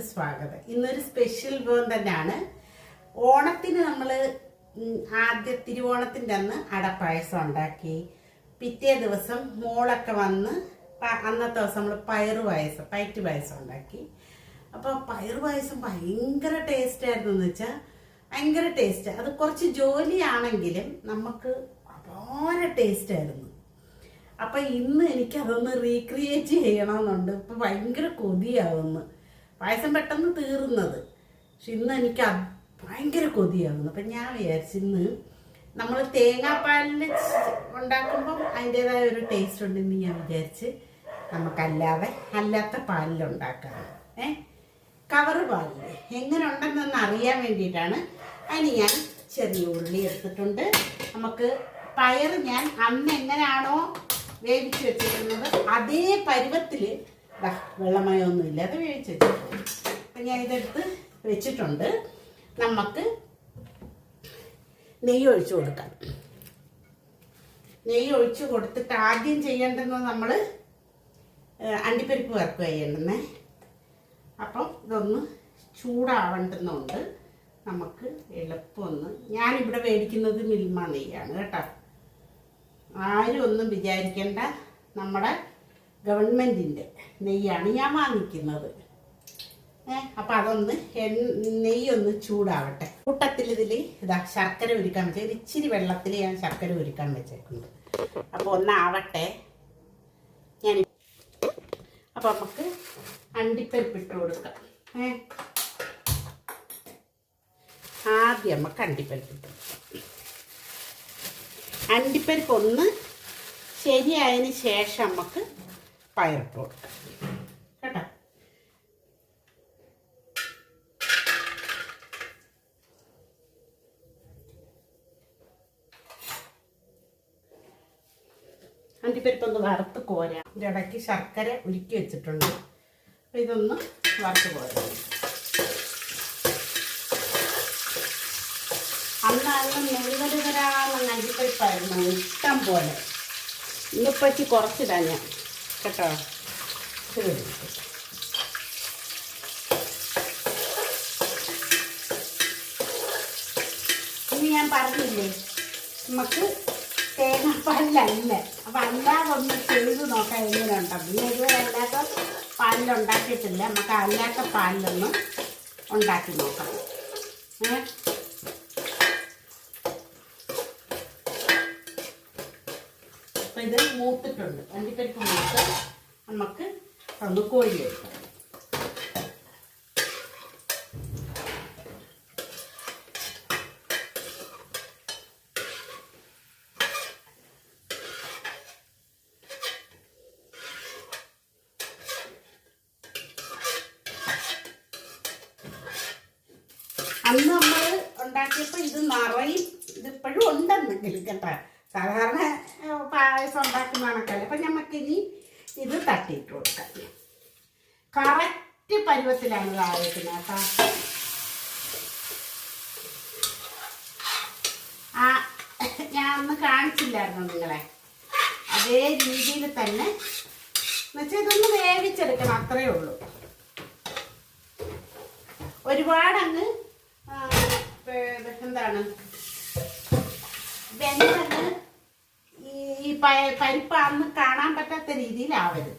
എല്ലാവർക്കും സ്വാഗതം. ഇന്നൊരു സ്പെഷ്യൽ വിഭവം തന്നെയാണ്. ഓണത്തിന് നമ്മൾ ആദ്യ തിരുവോണത്തിന്റെ അന്ന് അടപ്പായസം ഉണ്ടാക്കി. പിറ്റേ ദിവസം മോളൊക്കെ വന്ന് അന്നത്തെ ദിവസം നമ്മൾ പയറ് പായസം പയറ്റ് പായസം ഉണ്ടാക്കി. അപ്പോൾ പയറ് പായസം ഭയങ്കര ടേസ്റ്റ് ആയിരുന്നു എന്ന് വെച്ചാൽ ഭയങ്കര ടേസ്റ്റ് അത് കുറച്ച് ജോലിയാണെങ്കിലും നമുക്ക് അപാര ടേസ്റ്റ് ആയിരുന്നു. അപ്പൊ ഇന്ന് എനിക്ക് അതൊന്ന് റീക്രിയേറ്റ് ചെയ്യണമെന്നുണ്ട്. ഇപ്പൊ ഭയങ്കര കൊതിയാവുന്നു. പായസം പെട്ടെന്ന് തീർന്നത്. പക്ഷെ ഇന്ന് എനിക്ക് ഭയങ്കര കൊതിയാകുന്നു അപ്പം ഞാൻ വിചാരിച്ചു ഇന്ന് നമ്മൾ തേങ്ങാപ്പാലിൽ ഉണ്ടാക്കുമ്പം അതിന്റേതായ ഒരു ടേസ്റ്റ് ഉണ്ടെന്ന് ഞാൻ വിചാരിച്ച് നമുക്കല്ലാതെ അല്ലാത്ത പാലിൽ ഉണ്ടാക്കാം. ഏ? കവറ് പാലിൽ എങ്ങനെ ഉണ്ടെന്നൊന്ന് അറിയാൻ വേണ്ടിയിട്ടാണ് അതിന് ഞാൻ ചെറിയ ഉള്ളി എടുത്തിട്ടുണ്ട്. നമുക്ക് പയർ ഞാൻ അന്ന് എങ്ങനെയാണോ വേവിച്ച് വെച്ചിരുന്നത് അതേ പരുവത്തിൽ വെള്ളമയമൊന്നും ഇല്ലാതെ വേവിച്ച് വെച്ചിട്ടുണ്ട്. അപ്പം ഞാൻ ഇതെടുത്ത് വെച്ചിട്ടുണ്ട്. നമുക്ക് നെയ്യ് ഒഴിച്ചു കൊടുക്കാം. നെയ്യ് ഒഴിച്ച് കൊടുത്തിട്ട് ആദ്യം ചെയ്യേണ്ടുന്നത് നമ്മൾ അണ്ടിപ്പരിപ്പ് വറുക്കുക ചെയ്യേണ്ടുന്നേ അപ്പം ഇതൊന്ന് ചൂടാവേണ്ടുന്നുണ്ട്. നമുക്ക് എളുപ്പമൊന്ന്. ഞാനിവിടെ മേടിക്കുന്നത് മിൽമ നെയ്യാണ് കേട്ടോ. ആരും ഒന്നും വിചാരിക്കേണ്ട. നമ്മുടെ ഗവൺമെന്റിന്റെ നെയ്യാണ് ഞാൻ വാങ്ങിക്കുന്നത്. ഏഹ് അപ്പം അതൊന്ന് നെയ്യൊന്ന് ചൂടാവട്ടെ. കൂട്ടത്തിൽ ഇതിൽ ഇതാ ശർക്കര ഉരുക്കാൻ വെച്ചാൽ ഇച്ചിരി വെള്ളത്തിൽ ഞാൻ ശർക്കര ഉരുക്കാൻ വെച്ചേക്കുന്നുണ്ട്. അപ്പോൾ ഒന്നാവട്ടെ. ഞാൻ അപ്പം നമുക്ക് അണ്ടിപ്പരിപ്പിട്ട് കൊടുക്കാം. ഏ ആദ്യം നമുക്ക് അണ്ടിപ്പരിപ്പിട്ട് അണ്ടിപ്പരിപ്പ് ഒന്ന് ശരിയായതിന് ശേഷം നമുക്ക് പയറിട്ട് കൊടുക്കാം കേട്ടോ? അണ്ടിപ്പരിപ്പ് വറുത്ത് കോരാം. ഇടയ്ക്ക് ശർക്കര ഉരുക്കി വെച്ചിട്ടുണ്ട്. അപ്പം ഇതൊന്ന് വറുത്ത് കോരാം. അന്നായിരുന്നു മുഴുവൻ തരാമെന്ന് അണ്ടിപ്പരിപ്പായിരുന്നു. ഇഷ്ടം പോലെ. ഇന്നിപ്പച്ചി കുറച്ച് ഞാൻ. ഇനി ഞാൻ പറഞ്ഞില്ലേ? നമുക്ക് തേങ്ങാപ്പാലിലല്ല. അപ്പം അല്ലാതെ ഒന്ന് ചെയ്ത് നോക്കാം എങ്ങനെ ഉണ്ടാവും പിന്നെ ഇതുവരെ അല്ലാത്ത പാലിലുണ്ടാക്കിയിട്ടില്ല. നമുക്ക് അല്ലാത്ത പാലിലൊന്ന് ഉണ്ടാക്കി നോക്കാം. ഏ അപ്പം ഇത് മൂത്തിട്ടുണ്ട്. അണ്ടിപ്പരിപ്പ് മൂത്ത് നമുക്ക് കോഴി എടുക്കാം അന്ന് നമ്മൾ ഉണ്ടാക്കിയപ്പോൾ ഇത് നിറയും. ഇതിപ്പോഴും ഉണ്ടെന്ന് കേട്ടോ. സാധാരണ ഉണ്ടാക്കുന്ന കണക്കല്ല അപ്പം നമുക്കിനി ഇത് തട്ടിയിട്ട് കൊടുക്കാം. കറക്റ്റ് പരുവത്തിലാണ് ഇത് കേട്ടോ. ആ ഞാൻ അന്ന് കാണിച്ചില്ലായിരുന്നു നിങ്ങളെ. അതേ രീതിയിൽ തന്നെ എന്നുവെച്ചാൽ ഇതൊന്ന് വേവിച്ചെടുക്കണം അത്രയേ ഉള്ളൂ. ഒരുപാടങ്ങ് എന്താണ്? വെന്തങ്ങ് ഈ ഈ പ- പരിപ്പ് അന്ന് കാണാൻ പറ്റാത്ത രീതിയിലാവരുത്.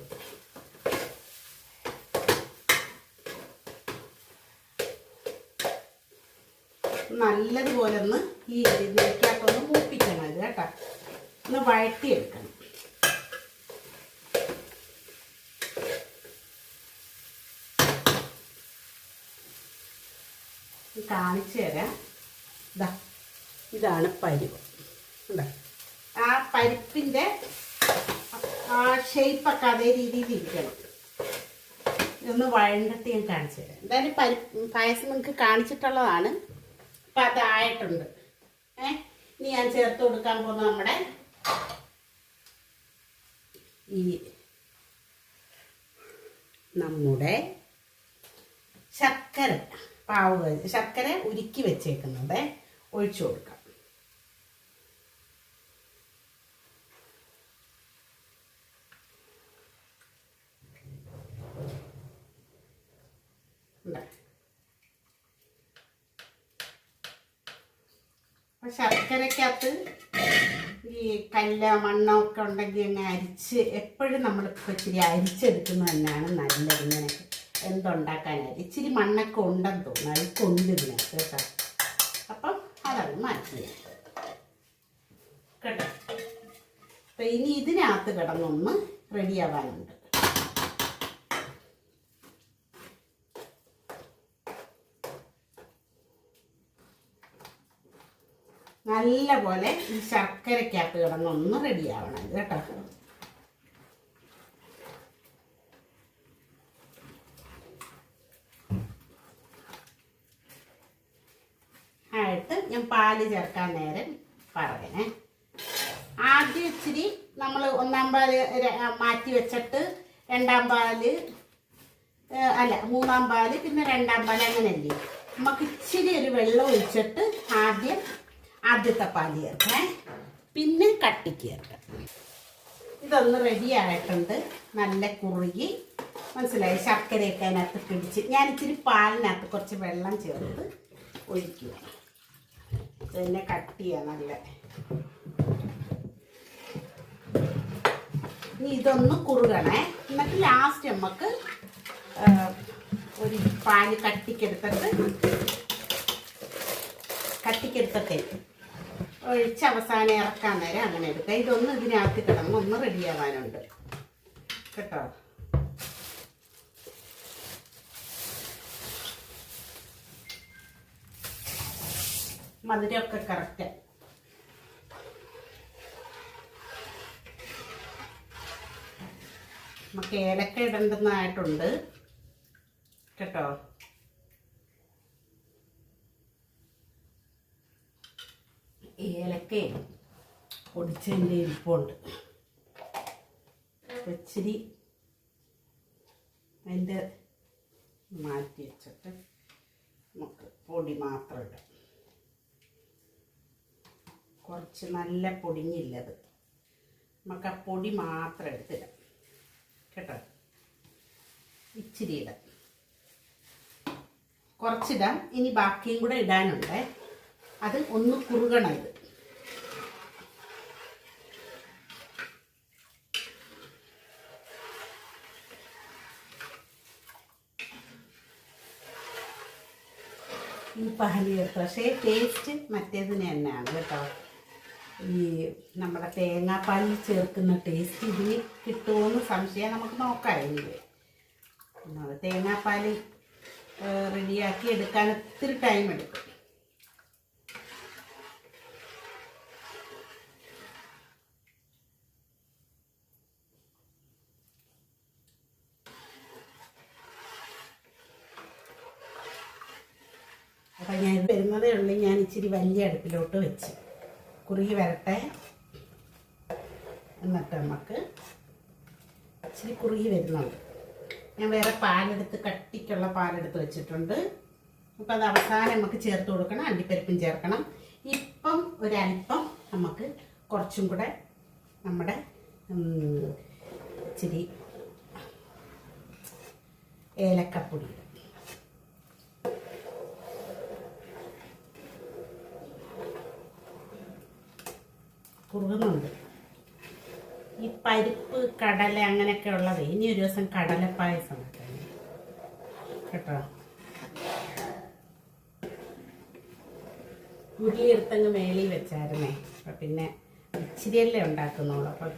നല്ലതുപോലെ ഒന്ന് ഈ നെയ്ക്കകത്തൊന്ന് മൂപ്പിക്കണം ഇത് കേട്ടോ. ഒന്ന് വഴട്ടിയെടുക്കണം കാണിച്ചു തരാം ഇതാ ഇതാണ് പരിവ് ഉണ്ടോ പരിപ്പിന്റെ ആ ഷേപ്പൊക്കെ അതേ രീതിയിൽ ഇരിക്കണം. ഇതൊന്ന് വഴണ്ടിട്ട് ഞാൻ കാണിച്ചു തരാം. എന്തായാലും പരിപ്പ് പായസം നിങ്ങൾക്ക് കാണിച്ചിട്ടുള്ളതാണ്. അപ്പം അതായിട്ടുണ്ട്. ഏ ഇനി ഞാൻ ചേർത്ത് കൊടുക്കാൻ പോകുന്ന നമ്മുടെ ഈ നമ്മുടെ ശർക്കര പാവ് ശർക്കര ഉരുക്കി വെച്ചേക്കുന്നത്. ഒഴിച്ചു കൊടുക്കാം ഉണ്ട്. ശർക്കരക്കകത്ത് ഈ കല്ല മണ്ണോ ഒക്കെ ഉണ്ടെങ്കിൽ ഇങ്ങനെ അരിച്ച് എപ്പോഴും നമ്മളിപ്പോൾ ഇച്ചിരി അരിച്ചെടുക്കുന്നത് തന്നെയാണ് നല്ലത് ഇങ്ങനെ എന്തുണ്ടാക്കാനായിട്ട് ഇച്ചിരി മണ്ണൊക്കെ ഉണ്ടെന്ന് തോന്നുന്നു. അത് കൊണ്ടിരുന്നത് കേട്ടോ. അപ്പം അതങ്ങ് മാറ്റി കേട്ടോ? അപ്പം ഇനി ഇതിനകത്ത് കിടന്നൊന്ന് റെഡിയാവാനുണ്ട് നല്ല പോലെ ഈ ശർക്കരക്കകത്ത് കിടന്നൊന്ന് റെഡിയാവണം കേട്ടോ. ആയിട്ട് ഞാൻ പാൽ ചേർക്കാൻ നേരം പറയണേ. ആദ്യം ഇച്ചിരി നമ്മൾ ഒന്നാം പാൽ മാറ്റി വെച്ചിട്ട് രണ്ടാം പാൽ അല്ല മൂന്നാം പാൽ പിന്നെ രണ്ടാം പാൽ അങ്ങനെയല്ലേ? നമുക്ക് ഇച്ചിരി ഒരു വെള്ളം ഒഴിച്ചിട്ട് ആദ്യം ആദ്യത്തെ പാൽ ചേർക്കണേ. പിന്നെ കട്ടിക്ക് ചേർക്കാം. ഇതൊന്ന് റെഡി ആയിട്ടുണ്ട്. നല്ല കുറുകി. മനസ്സിലായി? ശർക്കരയൊക്കെ അതിനകത്ത് പിടിച്ച്. ഞാൻ ഇച്ചിരി പാലിനകത്ത് കുറച്ച് വെള്ളം ചേർത്ത് ഒഴിക്കുക. പിന്നെ കട്ട് ചെയ്യാം നല്ല. ഇനി ഇതൊന്ന് കുറുകണേ. എന്നിട്ട് ലാസ്റ്റ് നമുക്ക് ഒരു പാൽ കട്ടിക്കെടുത്തിട്ട് കട്ടിക്കെടുത്തിട്ടേ ഒഴിച്ച് അവസാനം ഇറക്കാൻ നേരം അങ്ങനെ എടുക്കാം. ഇതൊന്ന് ഇതിനകത്ത് കിടന്ന് ഒന്ന് റെഡിയാവാനുണ്ട് കേട്ടോ? മധുരമൊക്കെ കറക്റ്റ് നമുക്ക് ഏലക്ക ഇടേണ്ടുന്നതായിട്ടുണ്ട് കേട്ടോ ഏലക്കയും പൊടിച്ചതിന്റെ ഇരിപ്പുണ്ട്. ഇച്ചിരി അതിന്റെ മാറ്റി വെച്ചിട്ട് നമുക്ക് പൊടി മാത്രം ഇടാം. കുറച്ച് നല്ല പൊടിഞ്ഞില്ലത് നമുക്ക് ആ പൊടി മാത്രം എടുത്തിടാം. കേട്ടോ? ഇച്ചിരി ഇടാം. കുറച്ചിടാം. ഇനി ബാക്കിയും കൂടെ ഇടാനുണ്ട്. അത് ഒന്ന് കുറുകണം ഇത് ഈ പാൽ പക്ഷേ ടേസ്റ്റ് മറ്റേതിന് തന്നെയാണ് കേട്ടോ. ഈ നമ്മുടെ തേങ്ങാപ്പാലിൽ ചേർക്കുന്ന ടേസ്റ്റ് ഇതിന് കിട്ടുമോയെന്ന് സംശയം നമുക്ക് നോക്കാം അത് തേങ്ങാപ്പാൽ റെഡിയാക്കി എടുക്കാൻ ഒത്തിരി ടൈം എടുക്കും. അപ്പം ഞാൻ വരുന്നതേ ഉള്ളൂ. ഞാൻ ഇച്ചിരി വലിയ അടുപ്പിലോട്ട് വെച്ച്. കുറുകി വരട്ടെ. എന്നിട്ട് നമുക്ക് ഇച്ചിരി കുറുകി വരുന്നുണ്ട്. ഞാൻ വേറെ പാലെടുത്ത് കട്ടിക്കുള്ള പാലെടുത്ത് വെച്ചിട്ടുണ്ട്. അപ്പം അത് അവസാനം നമുക്ക് ചേർത്ത് കൊടുക്കണം. അണ്ടിപ്പരിപ്പും ചേർക്കണം. ഇപ്പം ഒരല്പം നമുക്ക് കുറച്ചും കൂടെ നമ്മുടെ ഇച്ചിരി ഏലക്കപ്പൊടി ഇടും കുറുകുന്നുണ്ട് ഈ പരിപ്പ് കടല അങ്ങനെയൊക്കെ ഉള്ളത് ഇനി ഒരു ദിവസം കടല പായസം. കേട്ടോ? ഉരുളിയെടുത്തങ്ങ് മേളിൽ വെച്ചായിരുന്നേ. അപ്പം പിന്നെ ഇച്ചിരിയല്ലേ ഉണ്ടാക്കുന്നുള്ളൂ. അപ്പം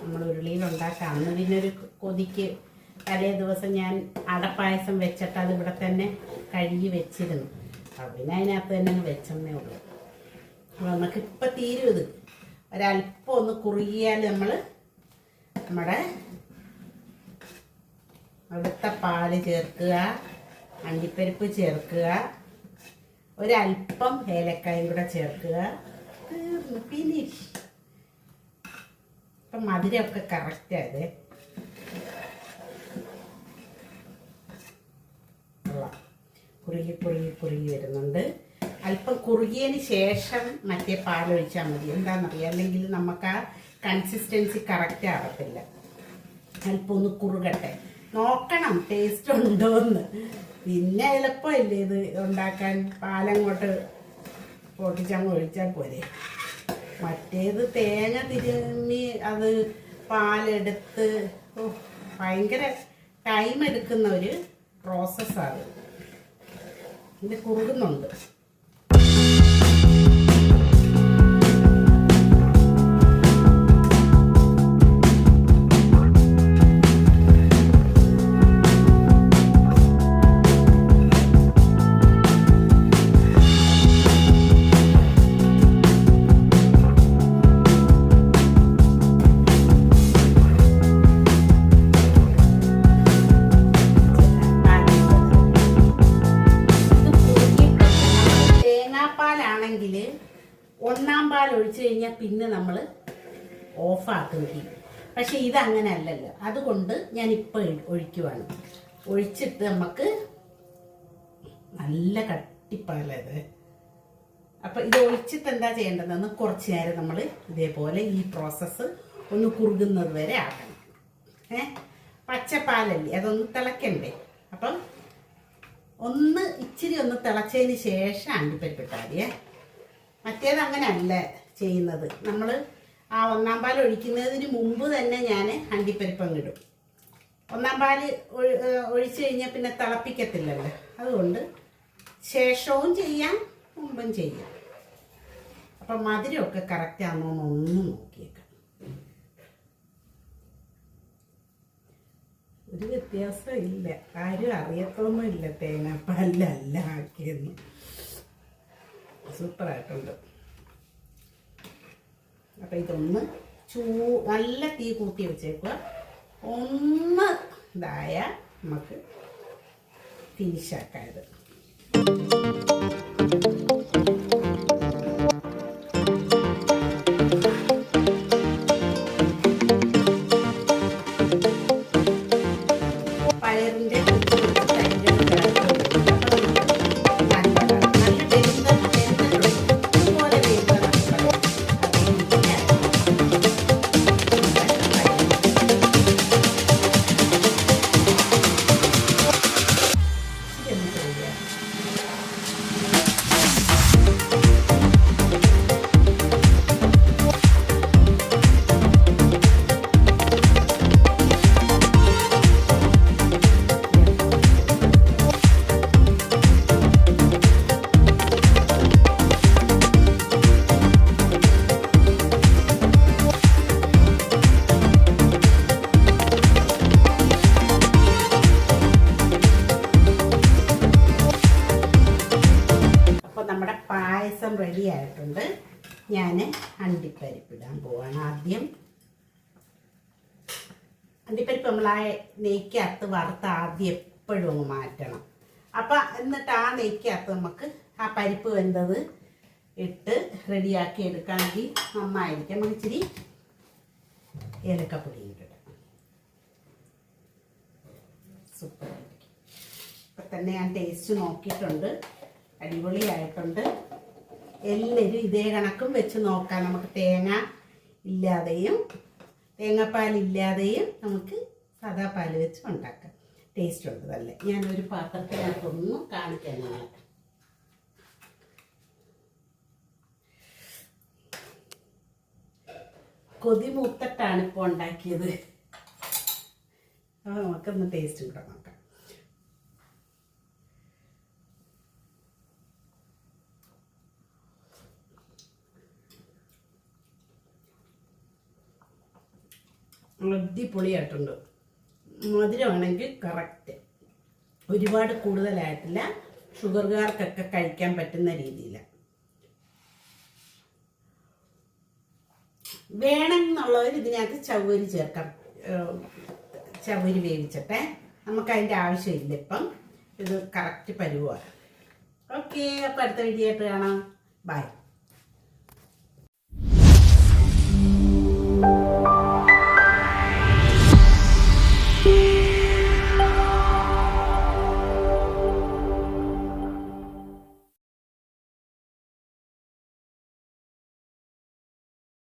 നമ്മൾ ഉരുളിയിൽ ഉണ്ടാക്കാം. അന്ന് പിന്നെ ഒരു കൊതിക്ക് തലേ ദിവസം ഞാൻ അടപ്പായസം വെച്ചിട്ട് അത് ഇവിടെ തന്നെ കഴുകി വെച്ചിരുന്നു. അപ്പം പിന്നെ അതിനകത്ത് തന്നെ വെച്ചെന്നേ ഉള്ളൂ. അപ്പോൾ നമുക്ക് ഇപ്പം തീരും ഇത്. ഒരല്പം ഒന്ന് കുറുകിയാൽ നമ്മൾ നമ്മുടെ അവിടുത്തെ പാൽ ചേർക്കുക അണ്ടിപ്പരിപ്പ് ചേർക്കുക ഒരല്പം ഏലക്കായും കൂടെ ചേർക്കുക. തീർന്നു ഫിനിഷ് ഇപ്പം മധുരമൊക്കെ കറക്റ്റായത് കുറുകി കുറുകി കുറുകി വരുന്നുണ്ട്. കുറുകിയതിന് ശേഷം മറ്റേ പാലൊഴിച്ചാൽ മതി. എന്താണെന്നറിയാം? അല്ലെങ്കിൽ നമുക്ക് ആ കൺസിസ്റ്റൻസി കറക്റ്റ് ആവത്തില്ല. അല്പം ഒന്ന് കുറുകട്ടെ. നോക്കണം ടേസ്റ്റ് ഉണ്ടോന്ന്. പിന്നെ എളുപ്പമല്ലേ ഇത് ഉണ്ടാക്കാൻ? പാലങ്ങോട്ട് പൊട്ടിച്ചങ്ങ് ഒഴിച്ചാൽ പോരെ. മറ്റേത് തേങ്ങ തിരുമ്മി അത് പാലെടുത്ത് ഭയങ്കര ടൈം എടുക്കുന്ന ഒരു പ്രോസസ്സാണ് ഇത് കുറുകുന്നുണ്ട്. പാൽ ഒഴിച്ചു കഴിഞ്ഞാൽ പിന്നെ നമ്മൾ ഓഫാക്കുകയും തീ പക്ഷേ ഇതങ്ങനെ അല്ലല്ലോ അതുകൊണ്ട് ഞാൻ ഇപ്പോൾ ഒഴിക്കുവാണ്. ഒഴിച്ചിട്ട് നമുക്ക് നല്ല കട്ടിപ്പാലത് അപ്പം ഇത് ഒഴിച്ചിട്ട് എന്താ ചെയ്യേണ്ടതെന്ന് കുറച്ച് നേരം നമ്മൾ ഇതേപോലെ ഈ പ്രോസസ്സ് ഒന്ന് കുറുകുന്നത് വരെ ആക്കണം. ഏ? പച്ചപ്പാലല്ലേ? അതൊന്ന് തിളക്കണ്ടേ? അപ്പം ഒന്ന് ഇച്ചിരി ഒന്ന് തിളച്ചതിന് ശേഷം അണ്ടിപ്പരിപ്പിട്ടാൽ മതിയേ. മറ്റേത് അങ്ങനെയല്ല ചെയ്യുന്നത്. നമ്മൾ ആ ഒന്നാം പാൽ ഒഴിക്കുന്നതിന് മുമ്പ് തന്നെ ഞാൻ അണ്ടിപ്പരിപ്പം ഇടും. ഒന്നാം പാൽ ഒഴിച്ചു കഴിഞ്ഞാൽ പിന്നെ തിളപ്പിക്കത്തില്ലല്ലോ. അതുകൊണ്ട് ശേഷവും ചെയ്യാം മുമ്പും ചെയ്യാം. അപ്പം മധുരമൊക്കെ കറക്റ്റ് ആണോ ഒന്ന് നോക്കിയേക്കാം. ഒരു വ്യത്യാസം ഇല്ല ആരും അറിയത്തൊന്നുമില്ല തേങ്ങാപ്പാലിലല്ല ആക്കിയെന്ന് സൂപ്പറായിട്ടുണ്ട്. അപ്പം ഇതൊന്ന് ചൂ നല്ല തീ കൂട്ടി വെച്ചേക്കുക. ഒന്ന് ഇതായ നമുക്ക് ഫിനിഷാക്കാം ഇത് Yeah. ഞാൻ അണ്ടിപ്പരിപ്പിടാൻ പോവാണ് ആദ്യം. അണ്ടിപ്പരിപ്പ് നമ്മൾ ആ നെയ്ക്കകത്ത് വറുത്ത് ആദ്യം എപ്പോഴും മാറ്റണം. അപ്പം എന്നിട്ട് ആ നെയ്ക്കകത്ത് നമുക്ക് ആ പരിപ്പ് വെന്തത് ഇട്ട് റെഡിയാക്കി എടുക്കാണെങ്കിൽ നന്നായിരിക്കും. നമുക്ക് ഇച്ചിരി ഏലക്കപ്പൊടി ഇട്ടിടാം സൂപ്പർ ഇപ്പം തന്നെ ഞാൻ ടേസ്റ്റ് നോക്കിയിട്ടുണ്ട്. അടിപൊളിയായിട്ടുണ്ട്. എല്ലാവരും ഇതേ കണക്കും വെച്ച് നോക്കാം. നമുക്ക് തേങ്ങ ഇല്ലാതെയും തേങ്ങാപ്പാൽ ഇല്ലാതെയും നമുക്ക് സാദാ പാൽ വെച്ച് ഉണ്ടാക്കാം. ടേസ്റ്റ് ഉണ്ട് നല്ല. ഞാനൊരു പാത്രത്തിനകത്തൊന്നും കാണിക്കാൻ നിങ്ങളെ. കൊതി ഇപ്പോൾ ഉണ്ടാക്കിയത്. അപ്പോൾ നമുക്കൊന്ന് ടേസ്റ്റ് കൂടെ നോക്കാം. അടിപൊളിയായിട്ടുണ്ട്. മധുരമാണെങ്കിൽ കറക്റ്റ് ഒരുപാട് കൂടുതലായിട്ടില്ല. ഷുഗർകാർക്കൊക്കെ കഴിക്കാൻ പറ്റുന്ന രീതിയിൽ വേണമെന്നുള്ളവർ ഇതിനകത്ത് ചവ്വരി ചേർക്കാം. ചവരി വേവിച്ചിട്ടെ. നമുക്ക് അതിന്റെ ആവശ്യമില്ല ഇപ്പം. ഇത് കറക്റ്റ് പരുവാണ്. ഓക്കെ അപ്പം അടുത്ത വീഡിയോ കാണാം. ബൈ